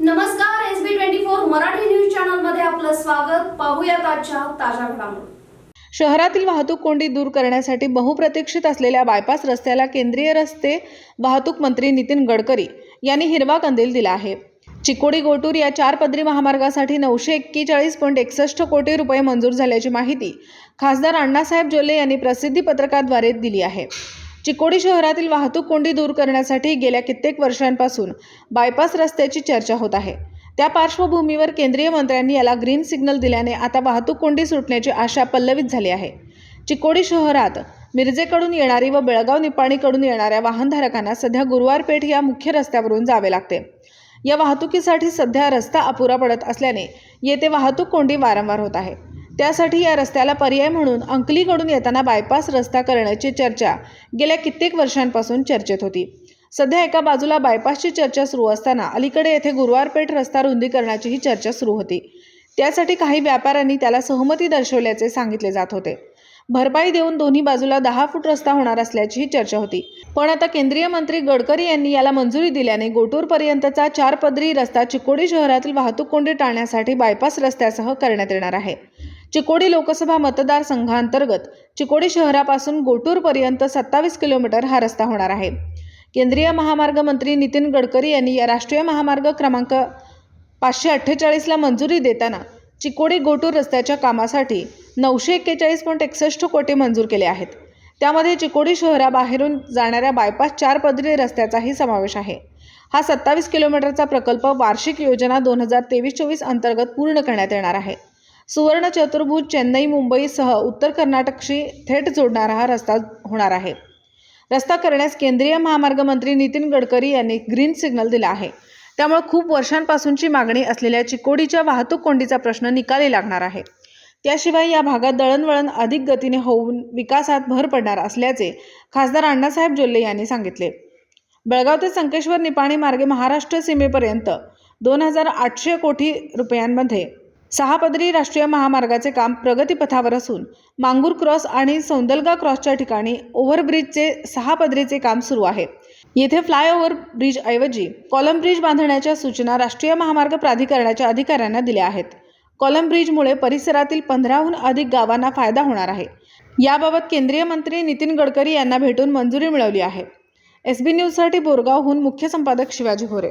नमस्कार S B twenty four Marathi news चॅनलमध्ये आपलं स्वागत. पाहूया आजच्या ताज्या घडामोडी. शहरातील वाहतूक कोंडी दूर करण्यासाठी बहुप्रतीक्षित असलेल्या बायपास रस्त्याला केंद्रीय रस्ते वाहतूक मंत्री नितीन गडकरी यांनी हिरवा कंदील दिला आहे. चिकोडी गोटूर या चार पदरी महामार्गासाठी नऊशे एक्केचाळीस पॉईंट एकसष्ट कोटी रुपये मंजूर झाल्याची माहिती खासदार अण्णासाहेब जोले यांनी प्रसिद्धी पत्रकाद्वारे दिली आहे. चिकोडी शहरातील वाहतूक कोंडी दूर करण्यासाठी गेल्या कित्येक वर्षांपासून बायपास रस्त्याची चर्चा होत आहे. त्या पार्श्वभूमीवर केंद्रीय मंत्र्यांनी याला ग्रीन सिग्नल दिल्याने आता वाहतूक कोंडी सुटण्याची आशा पल्लवित झाली आहे. चिकोडी शहरात मिरजेकडून येणारी व बेळगाव निपाणीकडून येणाऱ्या वाहनधारकांना सध्या गुरुवार पेठ या मुख्य रस्त्यावरून जावे लागते. या वाहतुकीसाठी सध्या रस्ता अपुरा पडत असल्याने येथे वाहतूक कोंडी वारंवार होत आहे. त्यासाठी या रस्त्याला पर्याय म्हणून अंकलीकडून येताना बायपास रस्ता करण्याची चर्चा गेल्या कित्येक वर्षांपासून चर्चेत होती. सध्या एका बाजूला बायपासची चर्चा सुरू असताना अलीकडे येथे गुरुवारपेठ रस्ता रुंदीकरणाचीही चर्चा सुरू होती. त्यासाठी काही व्यापाऱ्यांनी त्याला सहमती दर्शवल्याचे सांगितले जात होते. भरपाई देऊन दोन्ही बाजूला दहा फूट रस्ता होणार असल्याचीही चर्चा होती. पण आता केंद्रीय मंत्री गडकरी यांनी याला मंजुरी दिल्याने गोटूरपर्यंतचा चार पदरी रस्ता चिकोडी शहरातील वाहतूक कोंडी टाळण्यासाठी बायपास रस्त्यासह करण्यात येणार आहे. चिकोडी लोकसभा मतदारसंघांतर्गत चिकोडी शहरापासून गोटूरपर्यंत सत्तावीस किलोमीटर हा रस्ता होणार आहे. केंद्रीय महामार्ग मंत्री नितीन गडकरी यांनी या राष्ट्रीय महामार्ग क्रमांक पाचशे अठ्ठेचाळीसला मंजुरी देताना चिकोडी गोटूर रस्त्याच्या कामासाठी नऊशे एक्केचाळीस पॉईंट एकसष्ट कोटी मंजूर केले आहेत. त्यामध्ये चिकोडी शहराबाहेरून जाणाऱ्या बायपास चार पदरी रस्त्याचाही समावेश आहे. हा सत्तावीस किलोमीटरचा प्रकल्प वार्षिक योजना दोन हजार तेवीस चोवीस अंतर्गत पूर्ण करण्यात येणार आहे. सुवर्ण चतुर्भुज चेन्नई मुंबईसह उत्तर कर्नाटकशी थेट जोडणारा हा रस्ता होणार आहे. रस्ता करण्यास केंद्रीय महामार्ग मंत्री नितीन गडकरी यांनी ग्रीन सिग्नल दिला आहे. त्यामुळे खूप वर्षांपासूनची मागणी असलेल्या चिकोडीच्या वाहतूक कोंडीचा प्रश्न निकाली लागणार आहे. त्याशिवाय या भागात दळणवळण अधिक गतीने होऊन विकासात भर पडणार असल्याचे खासदार अण्णासाहेब जोल्ले यांनी सांगितले. बेळगाव ते संकेश्वर निपाणी मार्गे महाराष्ट्र सीमेपर्यंत दोन हजार आठशे कोटी रुपयांमध्ये सहा पदरी राष्ट्रीय महामार्गाचे काम प्रगतीपथावर असून मांगूर क्रॉस आणि सौंदलगा क्रॉसच्या ठिकाणी ओव्हरब्रिजचे सहा पदरीचे काम सुरू आहे. येथे फ्लायओव्हर ब्रिज ऐवजी कॉलम ब्रिज बांधण्याच्या सूचना राष्ट्रीय महामार्ग प्राधिकरणाच्या अधिकाऱ्यांना दिल्या आहेत. कॉलम ब्रिजमुळे परिसरातील पंधराहून अधिक गावांना फायदा होणार आहे. याबाबत केंद्रीय मंत्री नितीन गडकरी यांना भेटून मंजुरी मिळवली आहे. एस बी न्यूजसाठी बोरगावहून मुख्य संपादक शिवाजी होरे.